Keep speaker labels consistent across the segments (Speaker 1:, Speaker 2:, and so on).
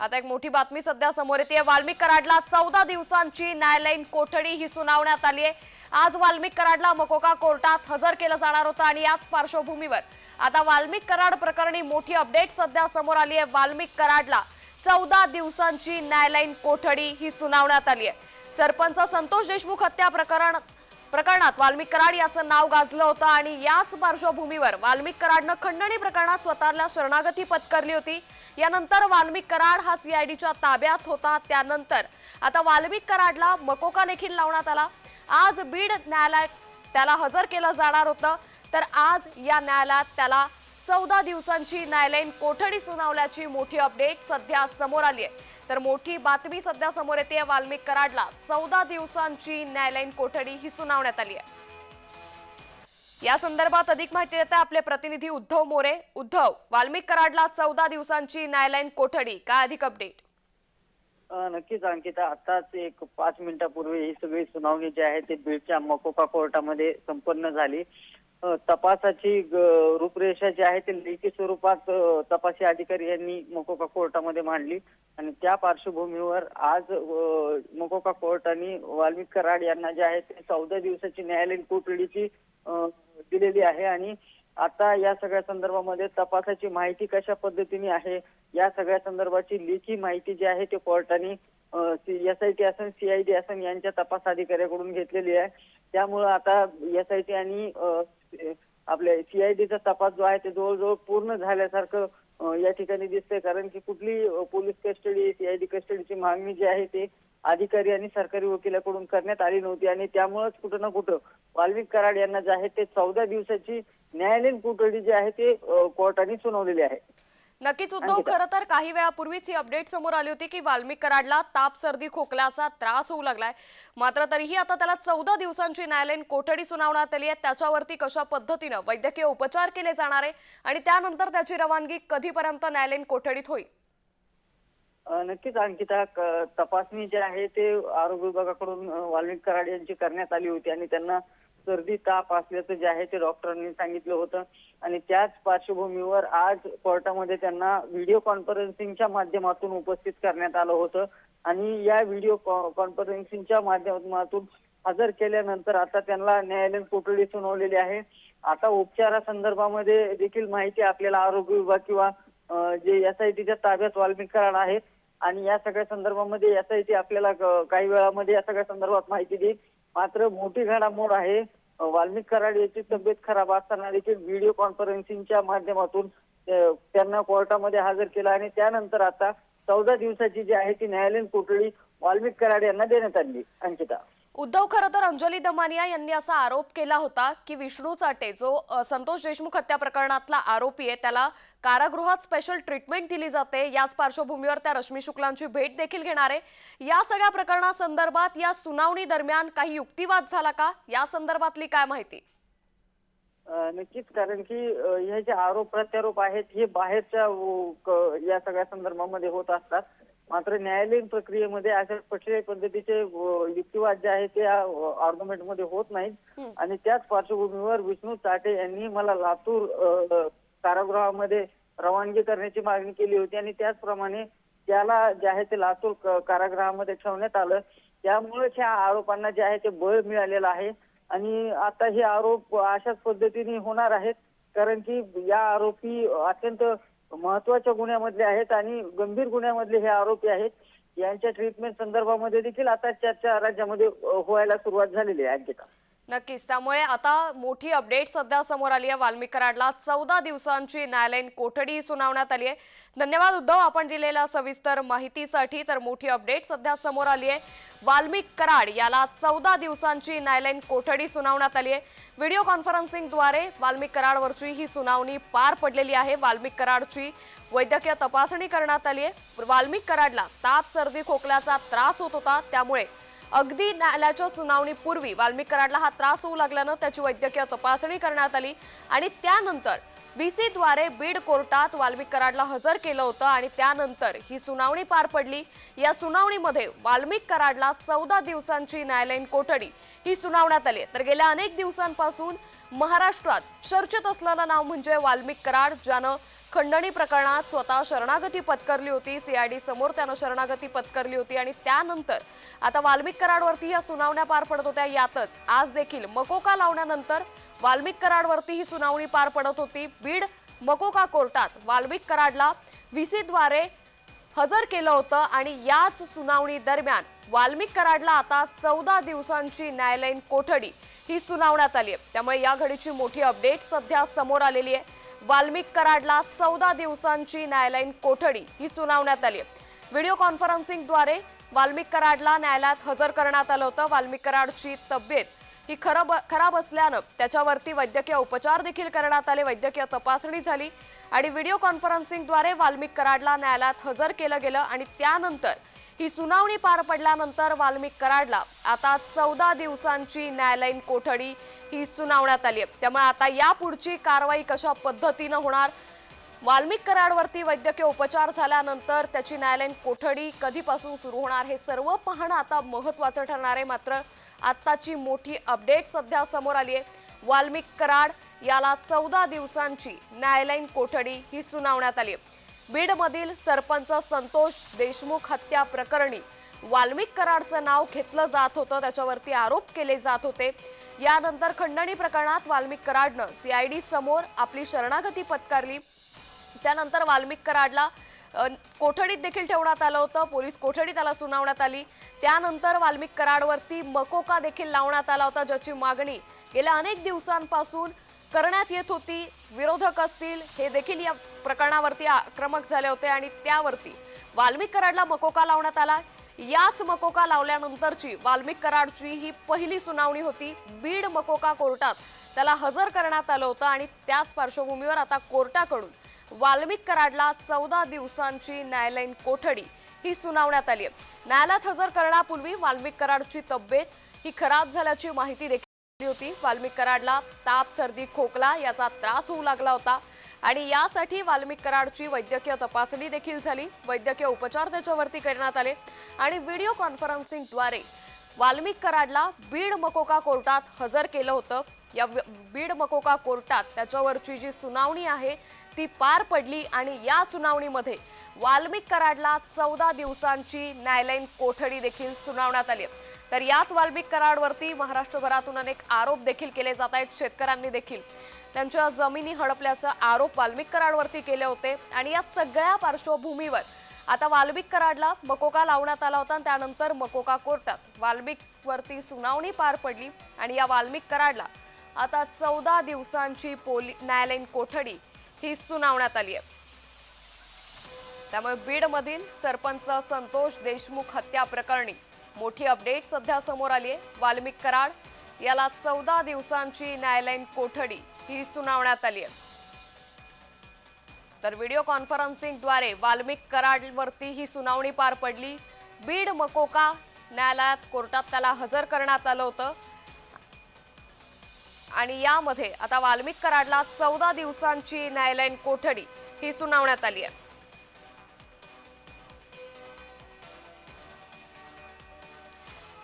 Speaker 1: आता एक मोठी बातमी सध्या समोर येते. वाल्मिक कराडला चौदा दिवसांची न्यायालयीन कोठडी ही सुनावण्यात आली आहे. आज वाल्मिक कराडला मकोका कोर्टात हजर केलं जाणार होतं आणि याच पार्श्वभूमीवर आता वाल्मिक कराड प्रकरणी मोठी अपडेट सध्या समोर आली आहे. वाल्मिक कराडला चौदा दिवसांची न्यायालयीन कोठडी ही सुनावण्यात आली आहे. सरपंच संतोष देशमुख हत्या प्रकरण प्रकरणात वाल्मिक कराड याचं नाव गाजलं होतं आणि याच पार्श्वभूमीवर वाल्मिक कराडनं खंडणी प्रकरणात स्वतःला शरणागती पत्करली होती. यानंतर वाल्मिक कराड हा सीआयडीच्या ताब्यात होता. त्यानंतर आता वाल्मिक कराडला मकोका देखील लावण्यात आला. आज बीड न्यायालयात त्याला हजर केलं जाणार होतं. तर आज या न्यायालयात त्याला चौदा दिवसांची न्यायालयीन कोठडी सुनावल्याची मोठी अपडेट सध्या समोर आली आहे. तर मोठी बातमी सध्या समोर येते. वाल्मिक कराडला चौदा दिवसांची न्यायालयीन कोठडी ही सुनावण्यात आली आहे. या संदर्भात अधिक माहिती देत आहे आपले प्रतिनिधी उद्धव मोरे. उद्धव वाल्मिक कराडला चौदा दिवसांची न्यायालयीन कोठडी. काय अधिक अपडेट
Speaker 2: नक्कीच अंकिता. आताच एक पाच मिनिटापूर्वी ही सगळी सुनावणी जी आहे ती बीडच्या मकोका कोर्टामध्ये संपन्न झाली. तपासाची रूपरेषा जी आहे ती लेखी स्वरूपात तपासी अधिकारी यांनी मोकोका कोर्टामध्ये मांडली. आणि त्या पार्श्वभूमीवर आज मोकोका कोर्ट कोर्टाने वाल्मिक कराड यांना जे आहे ते चौदा दिवसाची न्यायालयीन कोठडीची दिलेली आहे. आणि आता या सगळ्या संदर्भामध्ये तपासाची माहिती कशा पद्धतीने आहे या सगळ्या संदर्भाची लेखी माहिती जी आहे ते कोर्टाने एस आय टी असन सीआयडी असन यांच्या तपास अधिकाऱ्याकडून घेतलेली आहे. त्यामुळं आता एस आय टी आणि आपल्या सीआयडीचा तपास जो आहे ते जवळजवळ पूर्ण झाल्यासारखं या ठिकाणी दिसतंय. कारण की कुठली पोलीस कस्टडी सीआयडी कस्टडीची मागणी जी आहे ते अधिकारी आणि सरकारी वकिलाकडून करण्यात आली नव्हती. आणि त्यामुळेच कुठं ना कुठं वाल्मिक कराड यांना जे आहे ते चौदा दिवसाची न्यायालयीन कोठडी जी आहे ते कोर्टाने सुनावलेली आहे.
Speaker 1: नक्कीच उद्धव खरं. तर काही वेळापूर्वीच ही अपडेट समोर आली होती की वाल्मिक कराडला ताप सर्दी खोकल्याचा त्रास होऊ लागलाय. मात्र तरीही आता त्याला चौदा दिवसांची न्यायालयीन कोठडी सुनावण्यात आली आहे. त्याच्यावरती कशा पद्धतीनं वैद्यकीय उपचार केले जाणार आहे आणि त्यानंतर त्याची रवानगी कधीपर्यंत न्यायालयीन कोठडीत होईल?
Speaker 2: नक्कीच अंकिता तपासणी जी आहे ते आरोग्य विभागाकडून वाल्मिक कराड यांची करण्यात आली होती आणि त्यांना सर्दी ताप असल्याचं जे आहे ते डॉक्टरांनी सांगितलं होतं. आणि त्याच पार्श्वभूमीवर आज कोर्टामध्ये त्यांना व्हिडिओ कॉन्फरन्सिंगच्या माध्यमातून उपस्थित करण्यात आलं होतं. आणि या व्हिडिओ कॉन्फरन्सिंगच्या माध्यमातून हजर केल्यानंतर आता त्यांना न्यायालयीन कोठडी सुनावलेली आहे. आता उपचारासंदर्भामध्ये देखील माहिती आपल्याला आरोग्य विभाग किंवा जे एस आय टीच्या ताब्यात वाल्मिक आहे. आणि या सगळ्या संदर्भामध्ये एस आय टी आपल्याला काही वेळामध्ये या सगळ्या संदर्भात माहिती देईल. मात्र मोठी घडामोड आहे. वाल्मिक कराड याची तब्येत खराब असताना देखील व्हिडिओ कॉन्फरन्सिंगच्या माध्यमातून त्यांना कोर्टामध्ये हजर केला आणि त्यानंतर आता चौदा दिवसाची जी आहे ती न्यायालयीन कोठडी वाल्मिक कराड यांना देण्यात आली अंकिता.
Speaker 1: उद्धव खरं तर अंजली दमानिया यांनी असा आरोप केला होता की विष्णू चाटे जो संतोष देशमुख हत्या प्रकरणातला आरोपी आहे त्याला कारागृहात स्पेशल ट्रीटमेंट दिली जाते. याच पार्श्वभूमीवर त्या रश्मी शुक्लांची भेट देखील घेणार आहे. या सगळ्या प्रकरणासंदर्भात या सुनावणी दरम्यान काही युक्तिवाद झाला का? या संदर्भातली काय माहिती?
Speaker 2: नक्कीच कारण की हे जे आरोप प्रत्यारोप आहेत हे बाहेरच्या या सगळ्या संदर्भामध्ये होत असतात. मात्र न्यायालयीन प्रक्रियेमध्ये अशा कुठल्याही पद्धतीचे युक्तिवाद जे आहे ते आर्ग्युमेंटमध्ये होत नाहीत. आणि त्याच पार्श्वभूमीवर विष्णू चाटे यांनी मला लातूर कारागृहामध्ये रवानगी करण्याची मागणी केली होती आणि त्याचप्रमाणे त्याला जे आहे ते लातूर कारागृहामध्ये ठेवण्यात आलं. त्यामुळेच ह्या आरोपांना जे आहे ते बळ मिळालेलं आहे. आणि आता हे आरोप अशाच पद्धतीने होणार आहेत. कारण की या आरोपी अत्यंत महत्त्वाच्या गुन्ह्यामधले आहेत आणि गंभीर गुन्ह्यामधले हे आरोपी आहेत. यांच्या ट्रीटमेंट संदर्भामध्ये देखील आता चर्चा राज्यामध्ये व्हायला सुरुवात झालेली आहे. अंकिता
Speaker 1: नक्कीच त्यामुळे आता मोठी अपडेट सध्या समोर आली आहे वाल्मिक कराडला चौदा दिवसांची न्यायालयीन कोठडी सुनावण्यात आली आहे. धन्यवाद उद्धव आपण दिलेल्या सविस्तर माहितीसाठी तर मोठी अपडेट सध्या समोर आली आहे. वाल्मिक कराड याला चौदा दिवसांची न्यायालयीन कोठडी सुनावण्यात आली आहे. व्हिडिओ कॉन्फरन्सिंगद्वारे वाल्मिक कराडवरची ही सुनावणी पार पडलेली आहे. वाल्मिक कराडची वैद्यकीय तपासणी करण्यात आली आहे. वाल्मिक कराडला ताप सर्दी खोकल्याचा त्रास होत होता. त्यामुळे अगदी न्यायालयाच्या सुनावणीपूर्वी वाल्मिक कराडला हा त्रास होऊ लागल्यानं त्याची वैद्यकीय तपासणी करण्यात आली आणि त्यानंतर व्हीसीद्वारे बीड कोर्टात वाल्मिक कराडला हजर केलं होतं आणि त्यानंतर ही सुनावणी पार पडली या सुनावणीमध्ये वाल्मिक कराडला चौदा दिवसांची न्यायालयीन कोठडी ही सुनावण्यात आली आहे. तर गेल्या अनेक दिवसांपासून महाराष्ट्रात चर्चेत असलेलं नाव म्हणजे वाल्मिक कराड ज्यानं खंडणी प्रकरणात स्वतः शरणागती पत्करली होती. सीआयडी समोर त्यानं शरणागती पत्करली होती आणि त्यानंतर आता वाल्मिक कराडवरती या सुनावण्या पार पडत होत्या. यातच आज देखील मकोका लावण्यानंतर वाल्मिक कराडवरती ही सुनावणी पार पडत होती. बीड मकोका कोर्टात वाल्मिक कराडला व्हीसीद्वारे हजर केलं होतं आणि याच सुनावणी दरम्यान वाल्मिक कराडला आता चौदा दिवसांची न्यायालयीन कोठडी ही सुनावण्यात आली आहे. त्यामुळे या घडीची मोठी अपडेट सध्या समोर आलेली आहे. वाल्मिक कराडला चौदा दिवसांची न्यायालयीन कोठडी ही सुनावण्यात आली आहे. व्हिडिओ कॉन्फरन्सिंगद्वारे वाल्मिक कराडला न्यायालयात हजर करण्यात आलं होतं. वाल्मिक कराडची तब्येत ही खराब खराब असल्यानं त्याच्यावरती वैद्यकीय उपचार देखील करण्यात आले. वैद्यकीय तपासणी झाली आणि व्हिडिओ कॉन्फरन्सिंगद्वारे वाल्मिक कराडला न्यायालयात हजर केलं गेलं आणि त्यानंतर ही सुनावणी पार पडल्यानंतर वाल्मिक कराडला आता चौदा दिवसांची न्यायालयीन कोठडी ही सुनावण्यात आली आहे. त्यामुळे आता यापुढची कारवाई कशा पद्धतीनं होणार? वाल्मिक कराडवरती वैद्यकीय उपचार झाल्यानंतर त्याची न्यायालयीन कोठडी कधीपासून सुरू होणार हे सर्व पाहणं आता महत्वाचं ठरणार आहे. मात्र आत्ताची मोठी अपडेट सध्या समोर आली आहे वाल्मिक कराड याला चौदा दिवसांची न्यायालयीन कोठडी ही सुनावण्यात आली बीडमधील सरपंच संतोष देशमुख हत्या प्रकरणी वाल्मिक कराडचं नाव घेतलं जात होतं त्याच्यावरती आरोप केले जात होते. यानंतर खंडणी प्रकरणात वाल्मिक कराडनं सीआयडी समोर आपली शरणागती पत्कारली. त्यानंतर वाल्मिक कराडला कोठडीत देखील ठेवण्यात आलं होतं. पोलीस कोठडी त्याला सुनावण्यात आली. त्यानंतर वाल्मिक कराडवरती मकोका देखील लावण्यात आला होता ज्याची मागणी गेल्या अनेक दिवसांपासून करण्यात येत होती. विरोधक असतील हे देखील या प्रकरणावरती आक्रमक झाले होते आणि त्यावरती वाल्मिक कराडला मकोका लावण्यात आला. याच मकोका लावल्यानंतरची वाल्मिक कराडची ही पहिली सुनावणी होती. बीड मकोका कोर्टात त्याला हजर करण्यात आलं होतं आणि त्याच पार्श्वभूमीवर आता कोर्टाकडून वाल्मिक कराडला चौदा दिवसांची न्यायालयीन कोठडी ही सुनावण्यात आली आहे. न्यायालयात हजर करण्यापूर्वी वाल्मिक कराडची तब्येत ही खराब झाल्याची माहिती देखील दिली होती. वाल्मिक कराडला ताप सर्दी खोकला याचा त्रास होऊ लागला होता आणि यासाठी वाल्मिक कराडची वैद्यकीय तपासणी देखील झाली. वैद्यकीय उपचार त्याच्यावरती करण्यात आले आणि व्हिडिओ कॉन्फरन्सिंगद्वारे वाल्मिक कराडला बीड मकोका कोर्टात हजर केलं होतं. या व- बीड मकोका कोर्टात त्याच्यावरची जी सुनावणी आहे ती पार पडली आणि या सुनावणीमध्ये वाल्मिक कराडला चौदा दिवसांची न्यायालयीन कोठडी देखील सुनावण्यात आली. तर याच वाल्मिक कराडवरती महाराष्ट्रभरातून अनेक आरोप देखील केले जात आहेत शेतकऱ्यांनी देखील. त्यांच्या जमिनी हडपल्याचा आरोप वाल्मिक कराडवरती केले होते आणि या सगळ्या पार्श्वभूमीवर आता वाल्मिक कराडला मकोका लावण्यात आला होता आणि त्यानंतर मकोका कोर्टात वाल्मिकवरती सुनावणी पार पडली आणि या वाल्मिक कराडला आता चौदा दिवसांची पोली न्यायालयीन कोठडी ही सुनावण्यात आली आहे. त्यामुळे बीडमधील सरपंच संतोष देशमुख हत्या प्रकरणी मोठी अपडेट सध्या समोर आली आहे. वाल्मिक कराड याला चौदा दिवसांची न्यायालयीन कोठडी ही सुनावण्यात आली आहे. तर व्हिडिओ कॉन्फरन्सिंगद्वारे वाल्मिक कराडवरती ही सुनावणी पार पडली. बीड मकोका न्यायालयात कोर्टात त्याला हजर करण्यात आलं होतं. आणि यामध्ये आता वाल्मिक कराडला चौदा दिवसांची न्यायालयीन कोठडी ही सुनावण्यात आली आहे.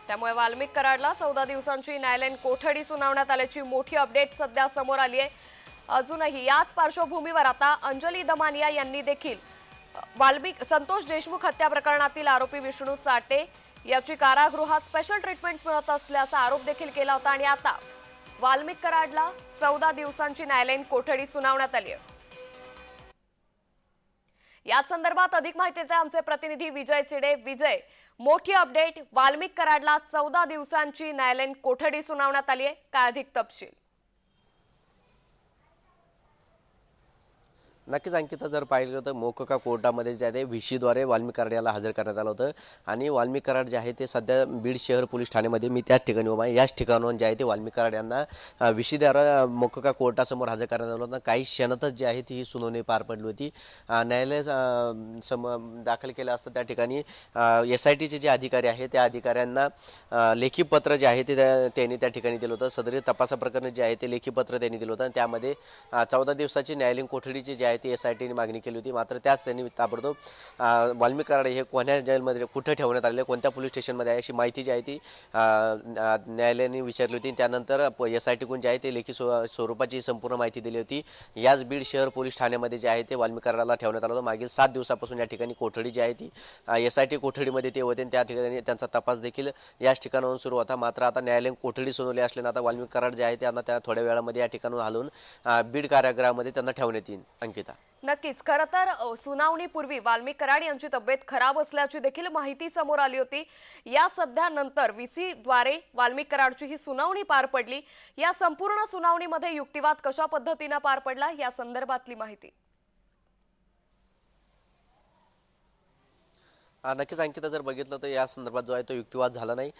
Speaker 1: त्यामुळे वाल्मिक कराडला चौदा दिवसांची न्यायालयीन कोठडी सुनावण्यात आल्याची मोठी अपडेट सध्या समोर आली आहे. अजूनही याच पार्श्वभूमीवर आता अंजली दमानिया यांनी देखील वाल्मिक संतोष देशमुख हत्या प्रकरणातील आरोपी विष्णू चाटे याची कारागृहात स्पेशल ट्रीटमेंट मिळत असल्याचा आरोप देखील केला होता आणि आता वाल्मिक कराडला चौदा दिवसांची न्यायालयीन कोठडी सुनावण्यात आली आहे. याच संदर्भात अधिक माहिती आमचे प्रतिनिधी विजय चिडे. विजय मोठी अपडेट वाल्मिक कराडला चौदा दिवसांची न्यायालयीन कोठडी सुनावण्यात आली आहे. काय अधिक तपशील?
Speaker 3: नक्कीच अंकिता जर पाहिलं तर मोकोका कोर्टामध्ये जे आहे ते व्हीसीद्वारे वाल्मिक कराड याला हजर करण्यात आलं होतं. आणि वाल्मिक कराड जे आहे ते सध्या बीड शहर पोलीस ठाण्यामध्ये मी त्याच ठिकाणी उभा आहे. याच ठिकाणाहून जे आहे ते वाल्मिक कराड यांना व्हीसीद्वारा मोकका कोर्टासमोर हजर करण्यात आलं होतं. काही क्षणातच जे आहे ती ही सुनावणी पार पडली होती. न्यायालय सम दाखल केलं असतं त्या ठिकाणी. एस आय टीचे जे अधिकारी आहेत त्या अधिकाऱ्यांना लेखी पत्र जे आहे ते त्या- त्यांनी त्या ठिकाणी दिलं होतं. सदरी तपासाप्रकरणी जे आहे ते लेखी पत्र त्यांनी दिलं होतं. आणि त्यामध्ये चौदा दिवसाची न्यायालयीन कोठडीची जे आहे ती एस आय टीने मागणी केली होती. मात्र त्याच त्यांनी ताबडतोब वाल्मिक कराड हे कोण्या जेलमध्ये कुठे ठेवण्यात आलेले कोणत्या पोलीस स्टेशनमध्ये आहे अशी माहिती जी आहे ती न्यायालयाने विचारली होती. त्यानंतर एस आय टीकडून जे आहे ते लेखी स्व स्वरूपाची संपूर्ण माहिती दिली होती. याच बीड शहर पोलीस ठाण्यामध्ये जे आहे ते वाल्मिक कराडाला ठेवण्यात आलं होतं. मागील सात दिवसापासून या ठिकाणी कोठडी जी आहे ती एस आय टी कोठडीमध्ये ते होते आणि त्या ठिकाणी त्यांचा तपास देखील याच ठिकाणाहून सुरू होता. मात्र आता न्यायालयीन कोठडी सुनावली असल्यानं आता वाल्मिक कराड जे आहे त्यांना त्या थोड्या वेळामध्ये या ठिकाणून हलवून बीड कारागृहामध्ये त्यांना ठेवण्यात येईल. अंकित.
Speaker 1: नक्कीच. खरं तर सुनावणीपूर्वी वाल्मिक कराड यांची तब्येत खराब असल्याची देखील माहिती समोर आली होती. या सध्या नंतर व्हीसी द्वारे वाल्मिक कराडची ही सुनावणी पार पडली. या संपूर्ण सुनावणीमध्ये युक्तिवाद कशा पद्धतीनं पार पडला या संदर्भातली माहिती.
Speaker 3: नक्कीच अंकिता जर बघितलं तर या संदर्भात जो आहे तो युक्तिवाद झाला नाही.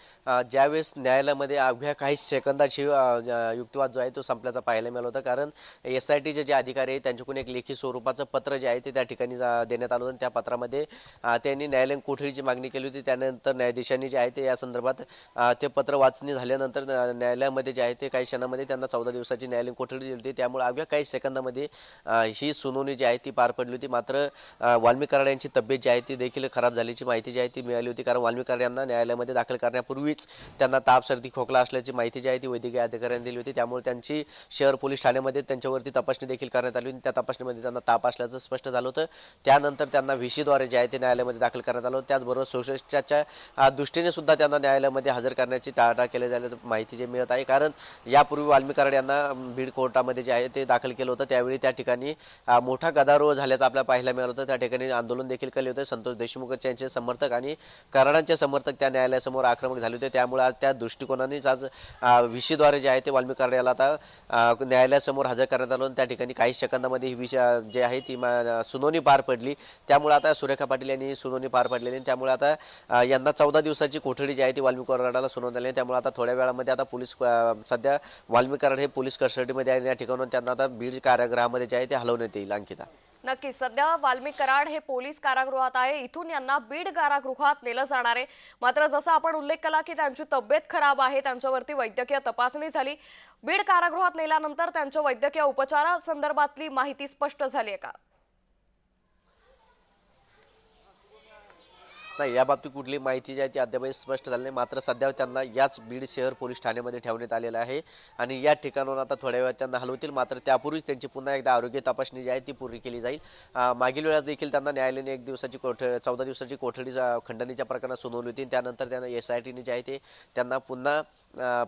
Speaker 3: ज्यावेळेस न्यायालयामध्ये अवघ्या काही सेकंदाची युक्तिवाद जो आहे तो संपल्याचा पाहायला मिळालं होतं. कारण एस आय टीचे जे अधिकारी आहेत त्यांच्याकडून एक लेखी स्वरूपाचं पत्र जे आहे ते त्या ठिकाणी जा- देण्यात आलं होतं. त्या पत्रामध्ये त्यांनी न्यायालयीन कोठडीची मागणी केली होती. त्यानंतर न्यायाधीशांनी जे आहे ते या संदर्भात ते पत्र वाचणी झाल्यानंतर न्यायालयामध्ये जे आहे ते काही क्षणामध्ये त्यांना चौदा दिवसाची न्यायालयीन कोठडी दिली होती. त्यामुळे अवघ्या काही सेकंदामध्ये ही सुनावणी जी आहे ती पार पडली होती. मात्र अ, कराड यांची तब्येत जी आहे ती देखील खराब झाली झाल्याची माहिती जी आहे ती मिळाली होती कारण वाल्मीकर यांना न्यायालयामध्ये दाखल करण्यापूर्वीच त्यांना ताप सर्दी खोकला असल्याची माहिती जी आहे ती वैद्यकीय अधिकाऱ्यांनी दिली होती. त्यामुळे त्यांची शहर पोलीस ठाण्यामध्ये त्यांच्यावरती तपासणी देखील करण्यात आली होती. त्या तपासणीमध्ये त्यांना ताप असल्याचं स्पष्ट झालं होतं. त्यानंतर त्यांना व्हीसीद्वारे जे आहे ते न्यायालयामध्ये दाखल करण्यात आलं होतं. त्याचबरोबर सुरक्षाच्या दृष्टीने सुद्धा त्यांना न्यायालयामध्ये हजर करण्याची टाळाटाळ केली झाल्याचं माहिती जे मिळत आहे. कारण यापूर्वी वाल्मीकरण यांना बीड कोर्टामध्ये जे आहे ते दाखल केलं होतं. त्यावेळी त्या ठिकाणी मोठा गदारोळ झाल्याचं आपल्याला पाहायला मिळालं होतं. त्या ठिकाणी आंदोलन देखील केले होते. संतोष देशमुख यांचे समर्थक आणि कराडांचे समर्थक त्या न्यायालयासमोर आक्रमक झाले होते. त्यामुळे आज त्या दृष्टिकोनानेच आज विषयद्वारे जे आहे ते वाल्मिक कराड आता न्यायालयासमोर हजर करण्यात आलं त्या ठिकाणी काही सेकंदामध्ये ही विषय जे आहे ती सुनावणी पार पडली. त्यामुळे आता सुरेखा पाटील यांनी सुनावणी पार पडलेली आणि त्यामुळे आता यांना चौदा दिवसाची कोठडी जी आहे ती वाल्मिक कराडाला सुनावण्यात आली त्यामुळे आता थोड्या वेळामध्ये आता पोलीस सध्या वाल्मिक कराड हे पोलीस कस्टडीमध्ये आहे या ठिकाणून त्यांना आता बीड कारागृहामध्ये जे आहे ते हलवण्यात येईल. अंकिता.
Speaker 1: नक्की सध्या वाल्मिक कराड हे पोलीस कारागृहात आहे. इथून यांना बीड कारागृहात नेलं जाणार आहे. मात्र जसं आपण उल्लेख केला की त्यांची तब्येत खराब आहे त्यांच्यावरती वैद्यकीय तपासणी झाली. बीड कारागृहात नेल्यानंतर त्यांच्या वैद्यकीय उपचारासंदर्भातली माहिती स्पष्ट झाली आहे का?
Speaker 3: नाही या बाबतीत कुठली माहिती जी आहे ती अद्याप स्पष्ट झाली नाही. मात्र सध्या त्यांना याच बीड शहर पोलीस ठाण्यामध्ये ठेवण्यात आलेलं आहे. आणि या ठिकाणाहून आता थोड्या वेळात त्यांना हलवतील. मात्र त्यापूर्वीच त्यांची पुन्हा एकदा आरोग्य तपासणी जी आहे ती पूर्ण केली जाईल. मागील वेळात देखील त्यांना न्यायालयाने एक दिवसाची कोठ चौदा दिवसाची कोठडी खंडणीच्या प्रकरणात सुनावली होती. त्यानंतर त्यांना एस आय टीने जे आहे ते त्यांना पुन्हा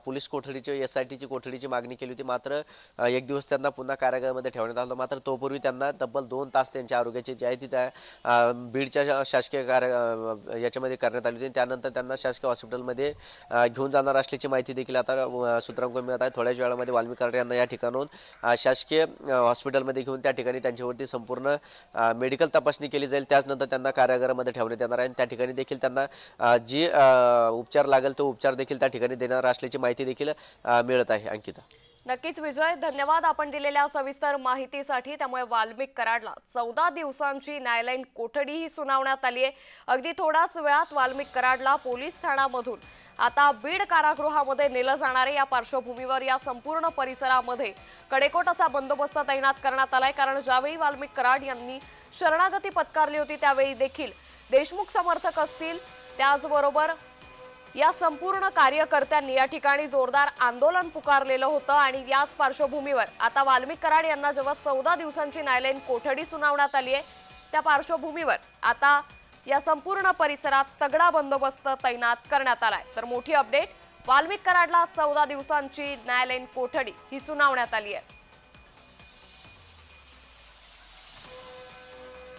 Speaker 3: पोलीस कोठडीची एस आय टीची कोठडीची मागणी केली होती. मात्र एक दिवस त्यांना पुन्हा कारागृहामध्ये ठेवण्यात आलं. मात्र तोपूर्वी त्यांना तब्बल दोन तास त्यांच्या आरोग्याची जी आहे ती त्या बीडच्या शासकीय कार्य याच्यामध्ये करण्यात आली होती. त्यानंतर त्यांना शासकीय हॉस्पिटलमध्ये घेऊन जाणार असल्याची माहिती देखील आता सूत्रांकडून मिळत आहे. थोड्याच वेळामध्ये वाल्मिक यांना या ठिकाणून शासकीय हॉस्पिटलमध्ये घेऊन त्या ठिकाणी त्यांच्यावरती संपूर्ण मेडिकल तपासणी केली जाईल. त्याचनंतर त्यांना कारागृहामध्ये ठेवण्यात येणार आहे. आणि त्या ठिकाणी देखील त्यांना जी उपचार लागेल तो उपचार देखील त्या ठिकाणी देणार असल्याची माहिती देखील मिळत आहे अंकिता.
Speaker 1: नक्कीच विजय धन्यवाद आपण दिलेल्या सविस्तर माहितीसाठी. त्यामुळे वाल्मिक कराडला चौदा दिवसांची न्यायालयीन कोठडीही सुनावण्यात आली आहे. अगदी थोड्याच वेळात वाल्मिक कराडला पोलीस ठाण्यामधून आता बीड कारागृहामध्ये नेलं जाणारे या पार्श्वभूमीवर या संपूर्ण परिसरामध्ये कडेकोट असा बंदोबस्त तैनात करण्यात आलाय. कारण ज्यावेळी वाल्मिक कराड यांनी शरणागती पत्कारली होती त्यावेळी देखील देशमुख समर्थक असतील. त्याचबरोबर या संपूर्ण कार्यकर्त्यांनी या ठिकाणी जोरदार आंदोलन पुकारलेलं होतं आणि याच पार्श्वभूमीवर आता वाल्मिक कराड यांना जेव्हा चौदा दिवसांची न्यायालयीन कोठडी सुनावण्यात आली आहे. त्या पार्श्वभूमीवर आता या संपूर्ण परिसरात तगडा बंदोबस्त तैनात करण्यात आलाय. तर मोठी अपडेट वाल्मिक कराडला चौदा दिवसांची न्यायालयीन कोठडी ही सुनावण्यात आली आहे.